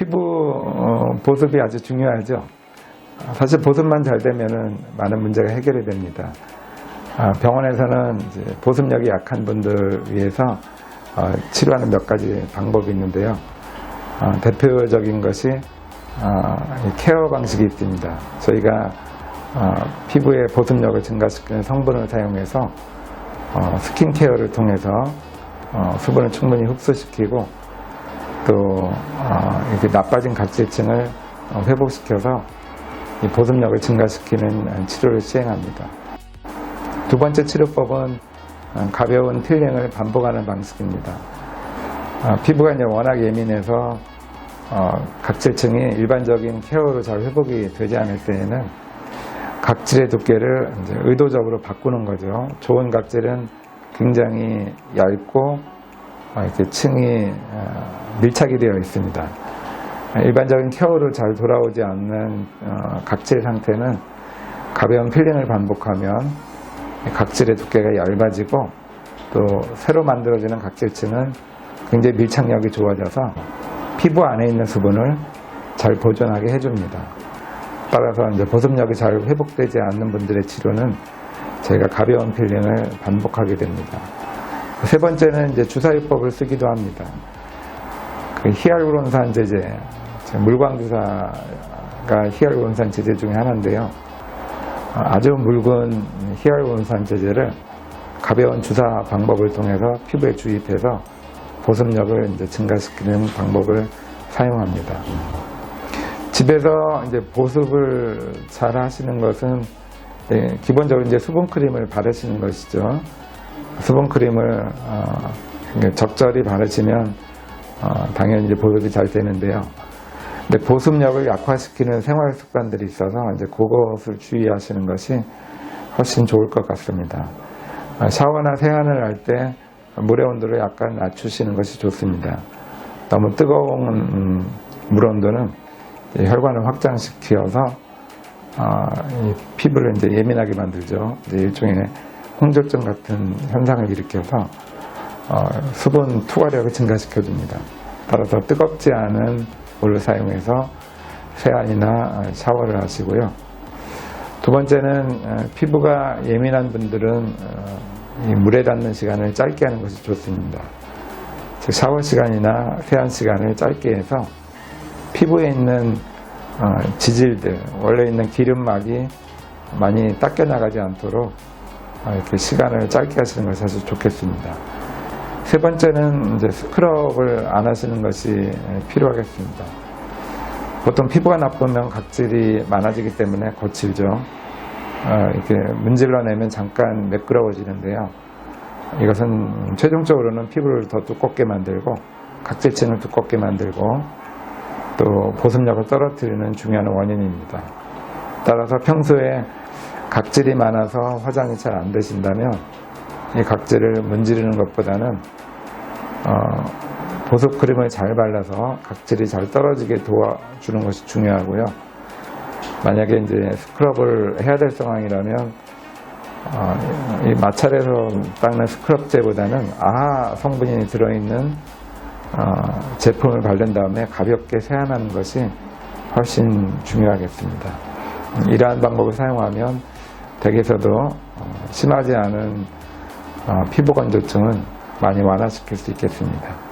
피부 어, 보습이 아주 중요하죠. 사실 보습만 잘 되면은 많은 문제가 해결이 됩니다. 아, 병원에서는 보습력이 약한 분들 위해서 어, 치료하는 몇 가지 방법이 있는데요. 어, 대표적인 것이 어, 이 케어 방식이 있습니다. 저희가 어, 피부의 보습력을 증가시키는 성분을 사용해서 어, 스킨케어를 통해서 어, 수분을 충분히 흡수시키고 또 어, 이렇게 나빠진 각질층을 어, 회복시켜서 이 보습력을 증가시키는 치료를 시행합니다. 두 번째 치료법은 어, 가벼운 필링을 반복하는 방식입니다. 어, 피부가 워낙 예민해서 어, 각질층이 일반적인 케어로 잘 회복이 되지 않을 때에는 각질의 두께를 의도적으로 바꾸는 거죠. 좋은 각질은 굉장히 얇고 어, 이렇게 층이 어, 밀착이 되어 있습니다. 일반적인 케어를 잘 돌아오지 않는 어, 각질 상태는 가벼운 필링을 반복하면 각질의 두께가 얇아지고 또 새로 만들어지는 각질층은 굉장히 밀착력이 좋아져서 피부 안에 있는 수분을 잘 보존하게 해줍니다. 따라서 이제 보습력이 잘 회복되지 않는 분들의 치료는 저희가 가벼운 필링을 반복하게 됩니다. 세 번째는 이제 주사요법을 쓰기도 합니다. 그 히알루론산 제제, 물광 주사가 히알루론산 제제 중에 하나인데요. 아주 묽은 히알루론산 제제를 가벼운 주사 방법을 통해서 피부에 주입해서 보습력을 이제 증가시키는 방법을 사용합니다. 집에서 이제 보습을 잘 하시는 것은 예, 기본적으로 이제 수분 크림을 바르시는 것이죠. 수분 크림을 어, 적절히 바르시면 어, 당연히 이제 보습이 잘 되는데요. 근데 보습력을 약화시키는 생활 습관들이 있어서 이제 그것을 주의하시는 것이 훨씬 좋을 것 같습니다. 아, 샤워나 세안을 할 때 물의 온도를 약간 낮추시는 것이 좋습니다. 너무 뜨거운 음, 물 온도는 혈관을 확장시켜서 아, 이 피부를 이제 예민하게 만들죠. 이제 일종의 홍조증 같은 현상을 일으켜서 어, 수분 투과력을 증가시켜 줍니다. 따라서 뜨겁지 않은 물을 사용해서 세안이나 샤워를 하시고요. 두 번째는 어, 피부가 예민한 분들은 어, 이 물에 닿는 시간을 짧게 하는 것이 좋습니다. 즉 샤워 시간이나 세안 시간을 짧게 해서 피부에 있는 어, 지질들, 원래 있는 기름막이 많이 닦여 나가지 않도록 어, 이렇게 시간을 짧게 하시는 것이 사실 좋겠습니다. 세 번째는 이제 스크럽을 안 하시는 것이 필요하겠습니다. 보통 피부가 나쁘면 각질이 많아지기 때문에 거칠죠. 어, 이렇게 문질러내면 잠깐 매끄러워지는데요. 이것은 최종적으로는 피부를 더 두껍게 만들고 각질층을 두껍게 만들고 또 보습력을 떨어뜨리는 중요한 원인입니다. 따라서 평소에 각질이 많아서 화장이 잘 안 되신다면 이 각질을 문지르는 것보다는 어, 보습 크림을 잘 발라서 각질이 잘 떨어지게 도와주는 것이 중요하고요. 만약에 이제 스크럽을 해야 될 상황이라면 어, 이 마찰에서 닦는 스크럽제보다는 아하 성분이 들어있는 어, 제품을 바른 다음에 가볍게 세안하는 것이 훨씬 중요하겠습니다. 이러한 방법을 사용하면 댁에서도 어, 심하지 않은 어, 피부 건조증은 많이 완화시킬 수 있겠습니다.